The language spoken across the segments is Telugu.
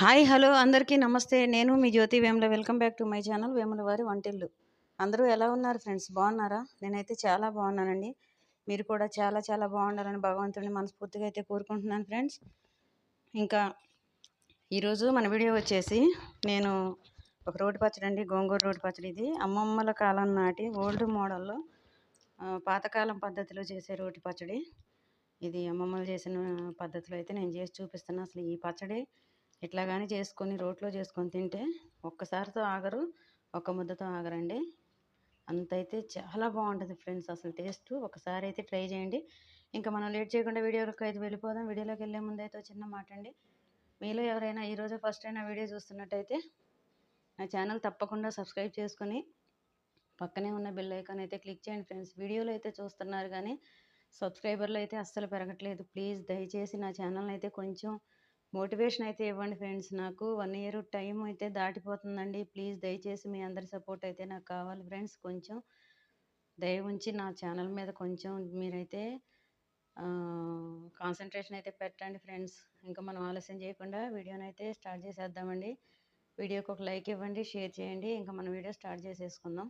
హాయ్ హలో అందరికీ నమస్తే. నేను మీ Jyothi Vemula. Welcome back to my channel Vemula వారి వంటిల్లు. అందరూ ఎలా ఉన్నారు ఫ్రెండ్స్? బాగున్నారా? నేనైతే చాలా బాగున్నానండి. మీరు కూడా చాలా చాలా బాగుండాలని భగవంతుడిని మనస్ఫూర్తిగా అయితే కోరుకుంటున్నాను ఫ్రెండ్స్. ఇంకా ఈరోజు మన వీడియో వచ్చేసి నేను ఒక రోడ్డు పచ్చడి అండి గోంగూర రోడ్డు పచ్చడి ఇది. అమ్మమ్మల కాలం నాటి ఓల్డ్ మోడల్లో పాతకాలం పద్ధతిలో చేసే రోటి పచ్చడి. ఇది అమ్మమ్మలు చేసిన పద్ధతిలో అయితే నేను చేసి చూపిస్తున్నాను అసలు ఈ పచ్చడి ఇట్లా కానీ చేసుకొని రోట్లో చేసుకొని తింటే ఒక్కసారితో ఆగరు ఒక్క ముద్దతో ఆగరండి. అంత అయితే చాలా బాగుంటుంది ఫ్రెండ్స్ అసలు టేస్ట్. ఒకసారి అయితే ట్రై చేయండి. ఇంకా మనం లేట్ చేయకుండా వీడియోలోకి అయితే వెళ్ళిపోదాం. వీడియోలోకి వెళ్ళే ముందు అయితే చిన్న మాట అండి. మీలో ఎవరైనా ఈరోజు ఫస్ట్ అయినా వీడియో చూస్తున్నట్టయితే నా ఛానల్ తప్పకుండా సబ్స్క్రైబ్ చేసుకొని పక్కనే ఉన్న బెల్ ఐకాన్ అయితే క్లిక్ చేయండి ఫ్రెండ్స్. వీడియోలో అయితే చూస్తున్నారు కానీ సబ్స్క్రైబర్లు అయితే అస్సలు పెరగట్లేదు. ప్లీజ్ దయచేసి నా ఛానల్ అయితే కొంచెం మోటివేషన్ అయితే ఇవ్వండి ఫ్రెండ్స్. నాకు వన్ ఇయర్ టైం అయితే దాటిపోతుందండి. ప్లీజ్ దయచేసి మీ అందరి సపోర్ట్ అయితే నాకు కావాలి ఫ్రెండ్స్. కొంచెం దయ ఉంచి నా ఛానల్ మీద కొంచెం మీరైతే కాన్సన్ట్రేషన్ అయితే పెట్టండి ఫ్రెండ్స్. ఇంకా మనం ఆలస్యం చేయకుండా వీడియోని అయితే స్టార్ట్ చేసేద్దామండి. వీడియోకి ఒక లైక్ ఇవ్వండి షేర్ చేయండి. ఇంకా మనం వీడియో స్టార్ట్ చేసేసుకుందాం.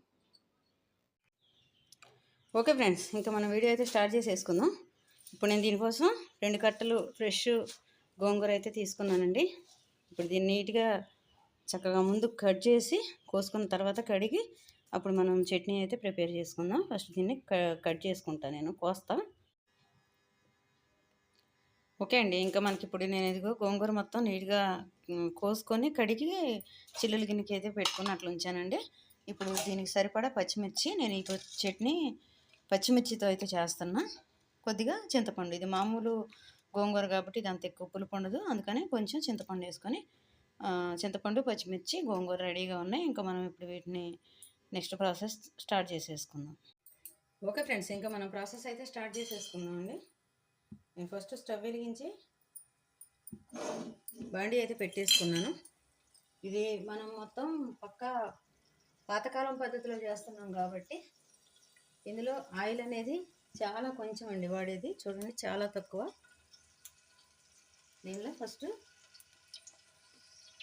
ఓకే ఫ్రెండ్స్ ఇంకా మనం వీడియో అయితే స్టార్ట్ చేసేసుకుందాం. ఇప్పుడు నేను దీనికోసం రెండు కట్టలు ఫ్రెష్ గోంగూర అయితే తీసుకున్నానండి. ఇప్పుడు దీన్ని నీట్గా చక్కగా ముందు కట్ చేసి కోసుకున్న తర్వాత కడిగి అప్పుడు మనం చట్నీ అయితే ప్రిపేర్ చేసుకుందాం. ఫస్ట్ దీన్ని క- కట్ చేసుకుంటా నేను కోస్తా. ఓకే అండి ఇంకా మనకి ఇప్పుడు నేను ఇదిగో గోంగూర మొత్తం నీట్గా కోసుకొని కడిగి చిల్లుల గిన్నెకి అయితే పెట్టుకుని అట్లా ఉంచానండి. ఇప్పుడు దీనికి సరిపడా పచ్చిమిర్చి నేను ఈ చట్నీ పచ్చిమిర్చితో అయితే చేస్తున్నా. కొద్దిగా చింతపండు ఇది మామూలు గోంగూర కాబట్టి ఇది అంత ఎక్కువ పులుపు ఉండదు. అందుకని కొంచెం చింతపండు వేసుకొని చింతపండు పచ్చిమిర్చి గోంగూర రెడీగా ఉన్నాయి. ఇంకా మనం ఇప్పుడు వీటిని నెక్స్ట్ ప్రాసెస్ స్టార్ట్ చేసేసుకుందాం. ఓకే ఫ్రెండ్స్ ఇంకా మనం ప్రాసెస్ అయితే స్టార్ట్ చేసేసుకుందాం అండి. నేను ఫస్ట్ స్టవ్ వెలిగించి బండి అయితే పెట్టేసుకున్నాను. ఇది మనం మొత్తం పక్కా పాతకాలం పద్ధతిలో చేస్తున్నాం కాబట్టి ఇందులో ఆయిల్ అనేది చాలా కొంచెం అండి వాడేది. చూడండి చాలా తక్కువ. దీనిలో ఫస్ట్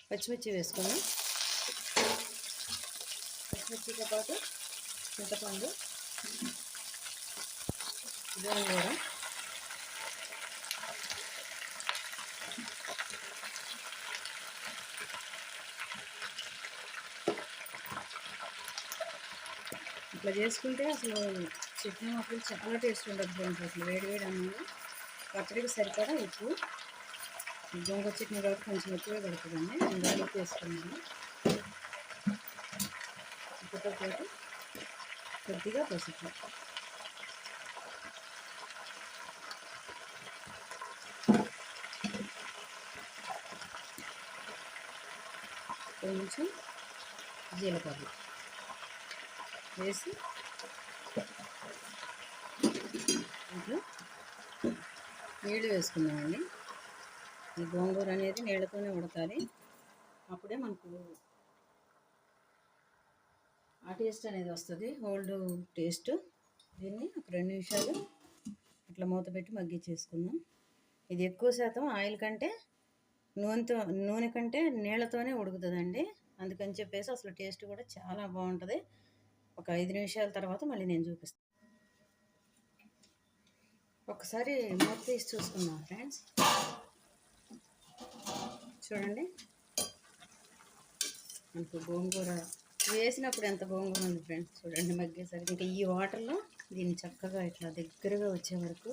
పచ్చిమిర్చి వేసుకున్నాం పచ్చిమిర్చితో పాటు చింతపండు గోంగూర ఇట్లా చేసుకుంటే అసలు చట్నీ మొక్కలు చాలా టేస్ట్ ఉంటుంది అసలు వేడి వేడి అన్నంలో. పచ్చడికి సరిపడా ఉప్పు. దొంగ చట్నీ కాబట్టి కొంచెం ఎక్కువే పడుతుందండి నేను వేసుకున్నాను. ఉప్పుతో పాటు కొద్దిగా పసుపు. కొంచెం జీలకర్ర వేసి ఇంట్లో నీళ్ళు వేసుకున్నామండి ఈ గోంగూర అనేది నీళ్ళతోనే ఉడకాలి. అప్పుడే మనకు ఆ టేస్ట్ అనేది వస్తుంది. Old taste. దీన్ని ఒక రెండు నిమిషాలు ఇట్లా మూత పెట్టి మగ్గించేసుకుందాం ఇది ఎక్కువ శాతం ఆయిల్ కంటే నూనెతో నూనె కంటే నీళ్ళతోనే ఉడుకుతుందండి. అందుకని చెప్పేసి అసలు టేస్ట్ కూడా చాలా బాగుంటుంది. ఒక ఐదు నిమిషాల తర్వాత మళ్ళీ నేను చూపిస్తాను ఒకసారి మూత తీసి చూసుకుందాం ఫ్రెండ్స్. చూడండి. అంత గోంగూర. వేసినప్పుడు ఎంత గోంగూర ఉంది ఫ్రెండ్స్ చూడండి మగ్గేసరికి. ఇంకా ఈ వాటర్లో దీన్ని చక్కగా ఇట్లా దగ్గరగా వచ్చే వరకు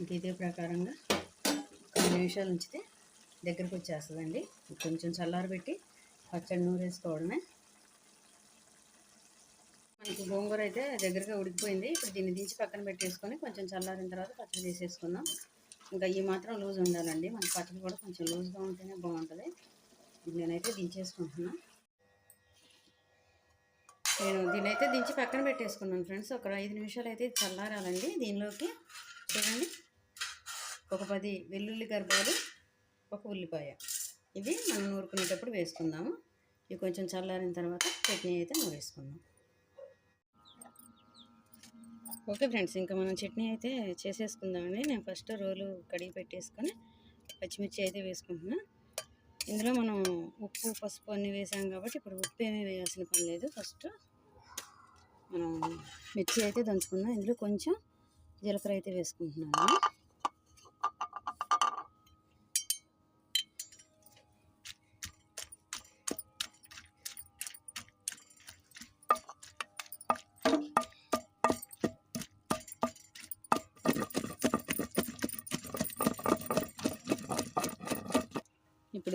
ఇంక ఇదే ప్రకారంగా కొన్ని నిమిషాలు ఉంచితే దగ్గరకు వచ్చేస్తుందండి. కొంచెం చల్లారబెట్టి పచ్చడి నూరు వేసుకోవడమే గోంగూర అయితే దగ్గరగా ఉడికిపోయింది. ఇప్పుడు దీన్ని దించి పక్కన పెట్టేసుకొని కొంచెం చల్లారిన తర్వాత పచ్చడి చేసేసుకుందాం. ఇంకా ఈ మాత్రం లూజ్ ఉండాలండి. మన పచ్చడి కూడా కొంచెం లూజ్గా ఉంటేనే బాగుంటుంది. ఇది నేనైతే దించేసుకుంటున్నా. నేను దీన్ని అయితే దించి పక్కన పెట్టేసుకున్నాను ఫ్రెండ్స్. ఒక ఐదు నిమిషాలు అయితే చల్లారాలండి దీనిలోకి. చూడండి. ఒక పది వెల్లుల్లి గర్భాలు ఒక ఉల్లిపాయ. ఇవి మనం నూరుకునేటప్పుడు వేసుకుందాము. ఇవి కొంచెం చల్లారిన తర్వాత చట్నీ అయితే నూరేసుకుందాం ఓకే ఫ్రెండ్స్ ఇంకా మనం చట్నీ అయితే చేసేసుకుందామండి నేను ఫస్ట్ రోలు కడిగి పెట్టేసుకొని పచ్చిమిర్చి అయితే వేసుకుంటున్నా. ఇందులో మనం ఉప్పు పసుపు అన్నీ వేసాం కాబట్టి ఇప్పుడు ఉప్పు ఏమీ వేయాల్సిన పని లేదు. ఫస్ట్ మనం మిర్చి అయితే దంచుకుందాం. ఇందులో కొంచెం జీలకర్ర అయితే వేసుకుంటున్నాను.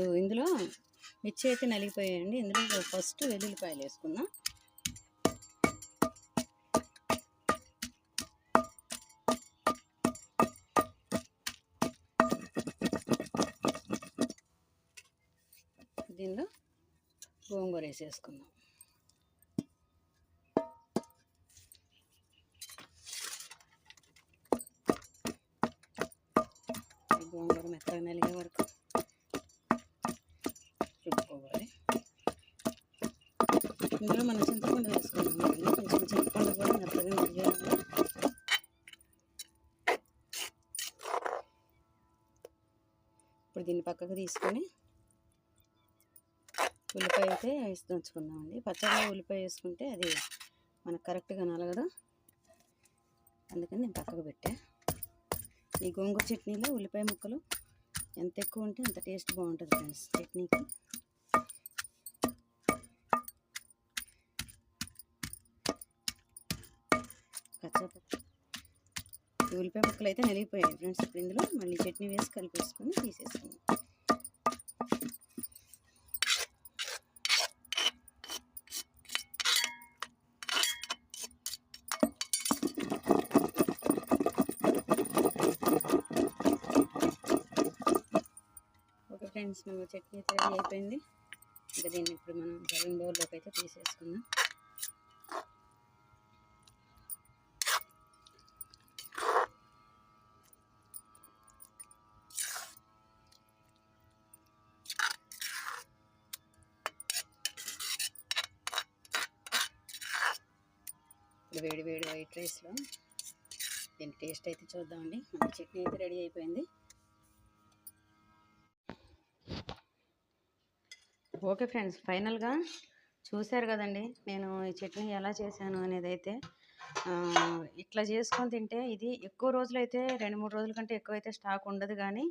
ఇప్పుడు ఇందులో మిర్చి అయితే నలిగిపోయాయండి. ఇందులో ఫస్ట్ వెల్లుల్లిపాయలు వేసుకుందాం. దీనిలో గోంగూర వేసేసుకుందాం. గోంగూర మెత్తగా నలిగే వరకు ఇందులో మనం చింతపండు వేసుకున్నాం కొంచెం చింతపండు కూడా మెత్తగా నలిగేయాలి ఇప్పుడు దీన్ని పక్కకు తీసుకొని ఉల్లిపాయ అయితే వేసి దంచుకుందామండి. పచ్చడిలో ఉల్లిపాయ వేసుకుంటే అది మనకు కరెక్ట్గా నలగదు అందుకని నేను పక్కకు పెట్టా. ఈ గోంగూర చట్నీలో ఉల్లిపాయ ముక్కలు ఎంత ఎక్కువ ఉంటే అంత టేస్ట్ బాగుంటుంది ఫ్రెండ్స్ చట్నీకి. కచ్చా ఉల్లిపాయ ముక్కలు అయితే నలిగిపోయాయి ఫ్రెండ్స్. ఇప్పుడు ఇందులో మళ్ళీ చట్నీ వేసి కలిపేసుకొని తీసేసుకుందాం. ఓకే ఫ్రెండ్స్ మన చట్నీ అయితే రెడీ అయిపోయింది. ఇంకా దీన్ని ఇప్పుడు మనం సర్వింగ్ బౌల్లోకి అయితే తీసేసుకుందాం. ఇప్పుడు వేడి వేడి వైట్ రైస్లో దీని టేస్ట్ అయితే చూద్దామండి. మన చట్నీ అయితే రెడీ అయిపోయింది. ఓకే ఫ్రెండ్స్ ఫైనల్గా చూశారు కదండి నేను ఈ చట్నీ ఎలా చేశాను అనేది అయితే. ఇట్లా చేసుకొని తింటే ఇది ఎక్కువ రోజులు అయితే రెండు మూడు రోజుల కంటే ఎక్కువ అయితే స్టాక్ ఉండదు కానీ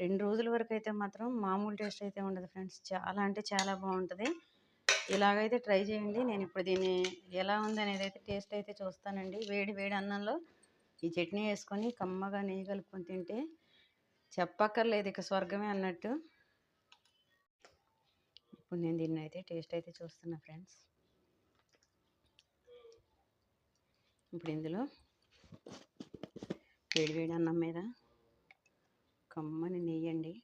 రెండు రోజుల వరకు అయితే మాత్రం మామూలు టేస్ట్ అయితే ఉండదు ఫ్రెండ్స్. చాలా అంటే చాలా బాగుంటుంది. ఇలాగైతే ట్రై చేయండి. నేను ఇప్పుడు దీన్ని ఎలా ఉంది అనేది అయితే టేస్ట్ అయితే చూస్తానండి. వేడి వేడి అన్నంలో ఈ చట్నీ వేసుకొని కమ్మగా నెయ్యి కలుపుకొని తింటే చెప్పక్కర్లేదు ఇక స్వర్గమే అన్నట్టు. ఇప్పుడు నేను దీన్ని అయితే టేస్ట్ అయితే చూస్తున్నా ఫ్రెండ్స్. ఇప్పుడు ఇందులో వేడి వేడి అన్నం మీద కమ్మని నెయ్యండి.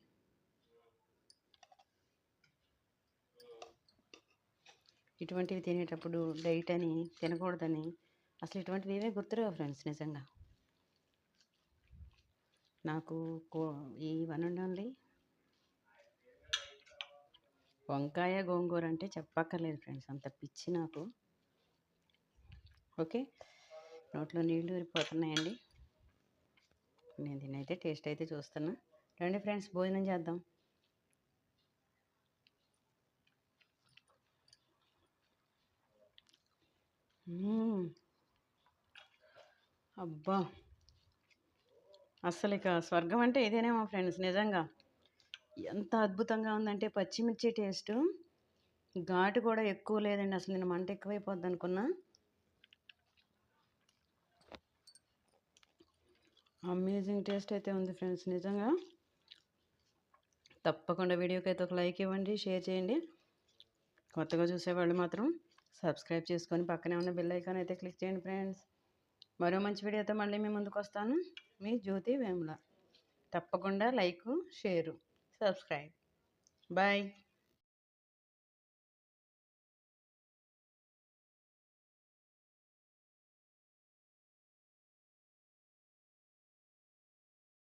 ఇటువంటివి తినేటప్పుడు డైట్ అని తినకూడదని అసలు ఇటువంటివి ఏవే గుర్తురావు ఫ్రెండ్స్ నిజంగా. నాకు కో- ఈ వన్ అండ్ ఓన్లీ వంకాయ గోంగూర అంటే చెప్పక్కర్లేదు ఫ్రెండ్స్ అంత పిచ్చి నాకు. ఓకే? నోట్లో నీళ్ళు ఊరిపోతున్నాయండి నేను తినైతే టేస్ట్ అయితే చూస్తున్నా. రండి ఫ్రెండ్స్ భోజనం చేద్దాం. అబ్బా. అస్సలు ఇక స్వర్గం అంటే ఇదేనేమో ఫ్రెండ్స్ నిజంగా. ఎంత అద్భుతంగా ఉందంటే పచ్చిమిర్చి టేస్ట్. ఘాటు కూడా ఎక్కువ లేదండి అసలు నేను మంట ఎక్కువైపోద్ది అనుకున్నా. అమేజింగ్ టేస్ట్ అయితే ఉంది ఫ్రెండ్స్ నిజంగా. తప్పకుండా వీడియోకి అయితే ఒక లైక్ ఇవ్వండి షేర్ చేయండి. కొత్తగా చూసేవాళ్ళు మాత్రం సబ్స్క్రైబ్ చేసుకొని పక్కనే ఉన్న బెల్ ఐకాన్ అయితే క్లిక్ చేయండి ఫ్రెండ్స్ మరో మంచి వీడియోతో మళ్ళీ మీ ముందుకు వస్తాను. మీ జ్యోతి వేముల. తప్పకుండా లైక్ షేరు సబ్స్క్రైబ్ బాయ్